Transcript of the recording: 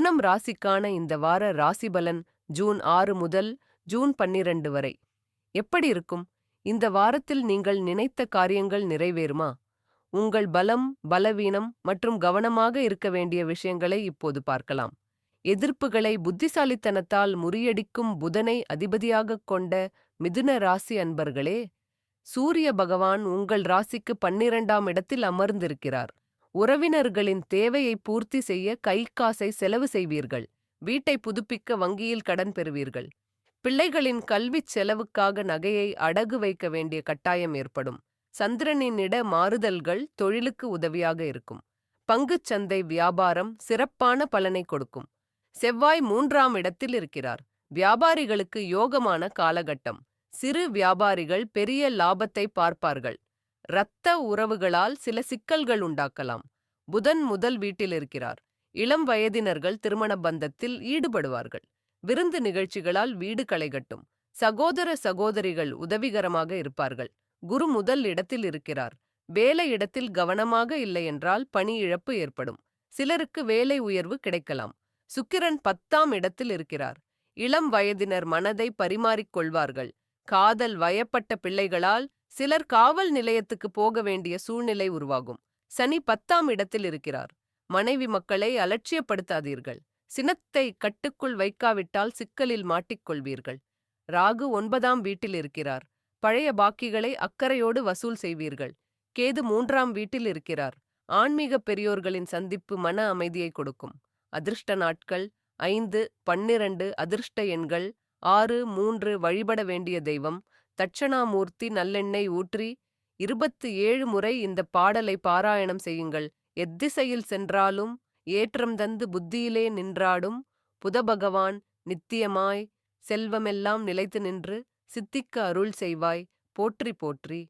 மிதுனம் ராசிக்கான இந்த வார ராசி பலன் ஜூன் ஆறு முதல் ஜூன் பன்னிரண்டு வரை. எப்படி இருக்கும்? இந்த வாரத்தில் நீங்கள் நினைத்த காரியங்கள் நிறைவேறுமா? உங்கள் பலம் பலவீனம் மற்றும் கவனமாக இருக்க வேண்டிய விஷயங்களை இப்போது பார்க்கலாம். எதிர்ப்புகளை புத்திசாலித்தனத்தால் முறியடிக்கும் புதனை அதிபதியாகக் கொண்ட மிதுன ராசி அன்பர்களே சூரிய பகவான் உங்கள் ராசிக்கு பன்னிரண்டாம் இடத்தில் அமர்ந்திருக்கிறார். உறவினர்களின் தேவையை பூர்த்தி செய்ய கை காசை செலவு செய்வீர்கள். வீட்டை புதுப்பிக்க வங்கியில் கடன் பெறுவீர்கள். பிள்ளைகளின் கல்விச் செலவுக்காக நகையை அடகு வைக்க வேண்டிய கட்டாயம் ஏற்படும். சந்திரனின் இட மாறுதல்கள் தொழிலுக்கு உதவியாக இருக்கும். பங்குச் சந்தை வியாபாரம் சிறப்பான பலனை கொடுக்கும். செவ்வாய் மூன்றாம் இடத்தில் இருக்கிறார். வியாபாரிகளுக்கு யோகமான காலகட்டம். சிறு வியாபாரிகள் பெரிய லாபத்தை பார்ப்பார்கள். இரத்த உறவுகளால் சில சிக்கல்கள் உண்டாக்கலாம். புதன் முதல் வீட்டில் இருக்கிறார். இளம் வயதினர்கள் திருமண பந்தத்தில் ஈடுபடுவார்கள். விருந்து நிகழ்ச்சிகளால் வீடு களைகட்டும் சகோதர சகோதரிகள் உதவிகரமாக இருப்பார்கள். குரு முதல் இடத்தில் இருக்கிறார். வேலை இடத்தில் கவனமாக இல்லையென்றால் பணி இழப்பு ஏற்படும். சிலருக்கு வேலை உயர்வு கிடைக்கலாம். சுக்கிரன் பத்தாம் இடத்தில் இருக்கிறார். இளம் வயதினர் மனதை பரிமாறிக்கொள்வார்கள் காதல் வயப்பட்ட பிள்ளைகளால் சிலர் காவல் நிலையத்துக்கு போக வேண்டிய சூழ்நிலை உருவாகும். சனி பத்தாம் இடத்தில் இருக்கிறார். மனைவி மக்களை அலட்சியப்படுத்தாதீர்கள். சினத்தை கட்டுக்குள் வைக்காவிட்டால் சிக்கலில் மாட்டிக்கொள்வீர்கள். ராகு ஒன்பதாம் வீட்டில் இருக்கிறார். பழைய பாக்கிகளை அக்கறையோடு வசூல் செய்வீர்கள். கேது மூன்றாம் வீட்டில் இருக்கிறார். ஆன்மீக பெரியோர்களின் சந்திப்பு மன அமைதியை கொடுக்கும். அதிர்ஷ்ட நாட்கள் ஐந்து பன்னிரண்டு அதிர்ஷ்ட எண்கள் ஆறு மூன்று வழிபட வேண்டிய தெய்வம் தட்சணாமூர்த்தி நல்லெண்ணெய் ஊற்றி இருபத்து ஏழு முறை இந்த பாடலை பாராயணம் செய்யுங்கள். எத்திசையில் சென்றாலும் ஏற்றம் தந்து புத்தியிலே நின்றாடும் புதபகவான் நித்தியமாய் செல்வமெல்லாம் நிலைத்து நின்று சித்திக்க அருள் செய்வாய். போற்றி போற்றி.